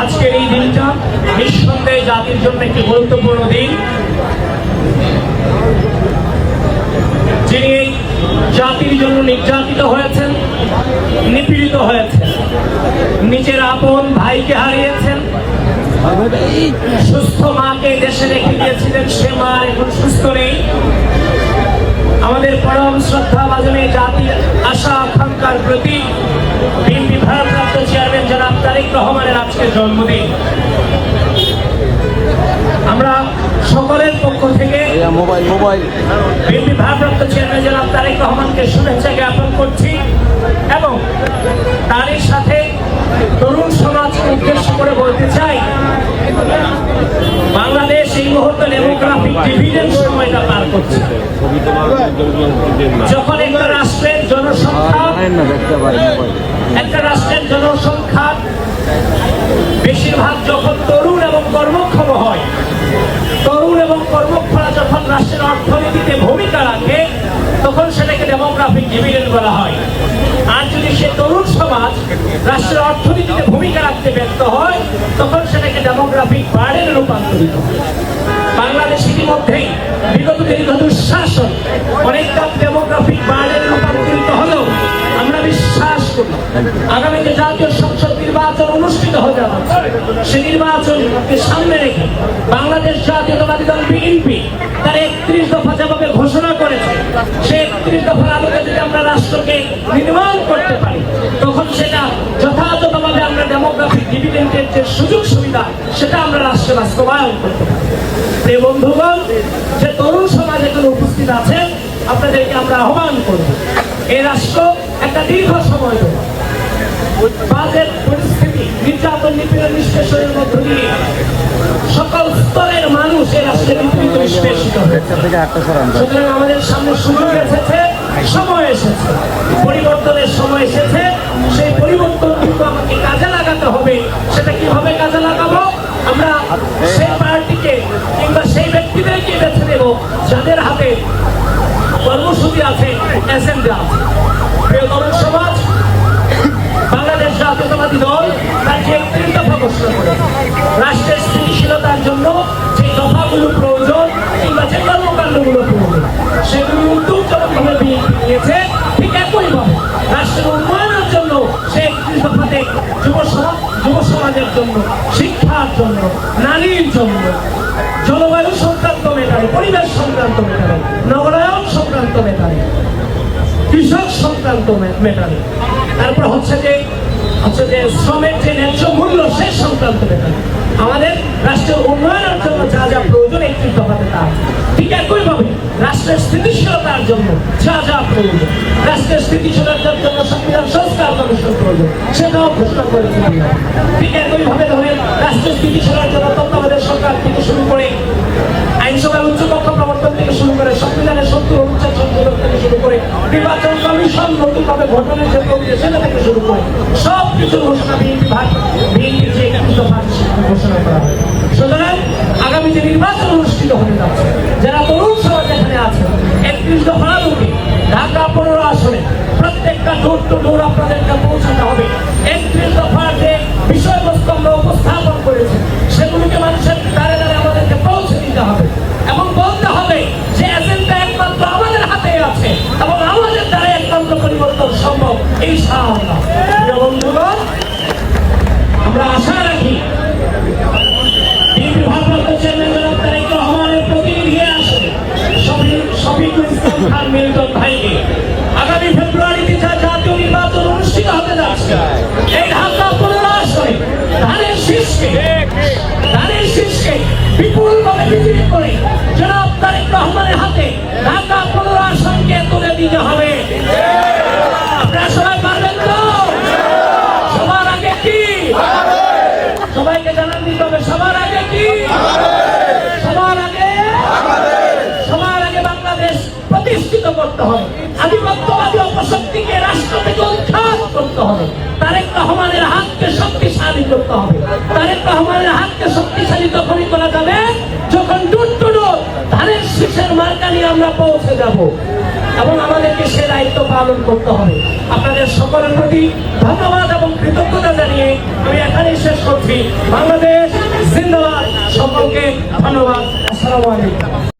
আজকের এই দিনটা নিঃসন্দেহে জাতির জন্য একটি গুরুত্বপূর্ণ দিন। যিনি জাতির জন্য নির্যাতিত হয়েছেন, নিপীড়িত হয়েছেন, নিজের আপন ভাইকে হারিয়েছেন, সুস্থ মাকে দেশে রেখে দিয়েছিলেন সে মা এখন সুস্থ নেই। আমাদের পরম শ্রদ্ধা বাজনে জাতির আশা, আকাঙ্ক্ষার প্রতি রহমানের আজকে জন্মদিন। আমরা সকলের পক্ষ থেকে মোবাইল মোবাইল। বিএনপি ভারপ্রাপ্ত চেয়ারম্যান জনাব তারেক রহমানকে শুভেচ্ছা জ্ঞাপন করছি এবং তারই সাথে তরুণ সমাজকে উদ্দেশ্য করে বলতে চাই বাংলাদেশ এই মুহূর্তে ডেমোগ্রাফিক ডিভিডেন্ড সময়টা পার করছে। যখন একটা রাষ্ট্রের জনসংখ্যা একটা রাষ্ট্রের জনসংখ্যা বেশিরভাগ যখন তরুণ এবং কর্মক্ষম হয়, তরুণ এবং কর্মক্ষমরা যখন রাষ্ট্রের অর্থনীতিতে ভূমিকা রাখে, তখন সেটাকে ডেমোগ্রাফিক ডিভিডেন্ড বলা হয়। আর যদি সে তরুণ সমাজ রাষ্ট্রের অর্থনীতিতে ভূমিকা রাখতে ব্যর্থ হয়, তখন সেটাকে ডেমোগ্রাফিক বার্ডেনে রূপান্তরিত বাংলাদেশ ইতিমধ্যেই বিগত দীর্ঘ দুঃশাসন অনেকটা ডেমোগ্রাফিক বার্ডেনে রূপান্তরিত হলেও আমরা বিশ্বাস করি আগামী যে জাতীয় সংসদ হতে যাচ্ছে সে নির্বাচনকে সামনে রেখে বাংলাদেশ জাতীয়তাবাদী দল বিএনপি তার একত্রিশ দফা যেভাবে ঘোষণা করেছে। সে একত্রিশ দফার আলোকে যদি আমরা রাষ্ট্রকে নির্মাণ করতে পারি, তখন সেটা যথাযথভাবে আমরা ডেমোগ্রাফিক ডিভিডেন্টের যে সুযোগ সুবিধা, সেটা আমরা রাষ্ট্রে বাস্তবায়ন করতে পারি। প্রিয় বন্ধুগণ, যে তরুণ সমাজ এখানে উপস্থিত আছে আপনাদেরকে আমরা আহ্বান করব, এই রাষ্ট্র একটা দীর্ঘ সময় ধরে বাজেট নিপীড়ন নিষ্পেষণের মধ্য দিয়ে সকল স্তরের মানুষ এই রাষ্ট্রে নিপীড়িত নিষ্পেষিত হয়েছে। একটা থেকে আটটা সরান সুতরাং আমাদের সামনে সুযোগ এসেছে সময় এসেছে। পরিবর্তনের সময় এসেছে সেই পরিবর্তন কিন্তু আমাকে কাজে লাগাতে হবে। সেটা কীভাবে কাজে লাগাবো? আমরা সেই পার্টিকে কিংবা সেই ব্যক্তিদেরকে বেছে নেব যাদের হাতে কর্মসূচি আছে এজেন্ডা আছে। প্রিয় তরুণ সমাজ বাংলাদেশ জাতীয়তাবাদী দল তার যে ঘোষণা করে। রাষ্ট্রের স্থিতিশীলতার জন্য যে দফাগুলো প্রয়োজন কিংবা যে কর্মকাণ্ডগুলো প্রয়োজন, সেগুলি উদ্যোগজনকভাবে বিএনপি নিয়েছে ঠিক একইভাবে রাষ্ট্রের উন্নয়নের জন্য সে একত্রিশ দফাতে যুব সমাজ, যুব সমাজের জন্য, শিক্ষার জন্য, নারীর জন্য, জলবায়ু সংক্রান্ত মেটারে পরিবেশ সংক্রান্ত মেটারে নগরায়ন সংক্রান্ত মেটারে কৃষক সংক্রান্ত মেটারে তারপর হচ্ছে যে যে শ্রমের যে সংবিধান সংস্কার কমিশন প্রয়োজন। সেটাও ঠিক একইভাবে ধরেন, রাষ্ট্রের স্থিতিশীলতার জন্য তত্ত্বাবধায়ক সরকার থেকে শুরু করে আইনসভার উচ্চকক্ষ প্রবর্তন থেকে শুরু করে সংবিধানের সত্তর অনুচ্ছেদ সংশোধন থেকে শুরু করে নির্বাচন কমিশন নতুনভাবে গঠনের জন্য সেটা থেকে শুরু করে। সব কিছু ঘোষণা বিএনপি ভাগ বিএনপি যে একত্রিত ঘোষণা করা হয়। সুতরাং আগামী যে নির্বাচন অনুষ্ঠিত হতে যাচ্ছে, যারা তরুণ সমাজ এখানে আছে, একত্রিশ দফা ঢাকা পনেরো আসনে প্রত্যেকটা ডোর টু ডোর আপনাদেরকে পৌঁছাতে হবে। করতে হবে। তারেক রহমানের হাতকে শক্তিশালী করতে হবে। তারেক রহমানের হাতকে শক্তিশালী তখনই করা যাবে, যখন ডুট টু ডুট ধানের শীষের মার্কা নিয়ে আমরা পৌঁছে যাব। এবং আমাদেরকে সে দায়িত্ব পালন করতে হবে। আপনাদের সকলের প্রতি ধন্যবাদ এবং কৃতজ্ঞতা জানিয়ে আমি এখানেই শেষ করছি। বাংলাদেশ জিন্দাবাদ। সকলকে ধন্যবাদ। আসসালামু আলাইকুম।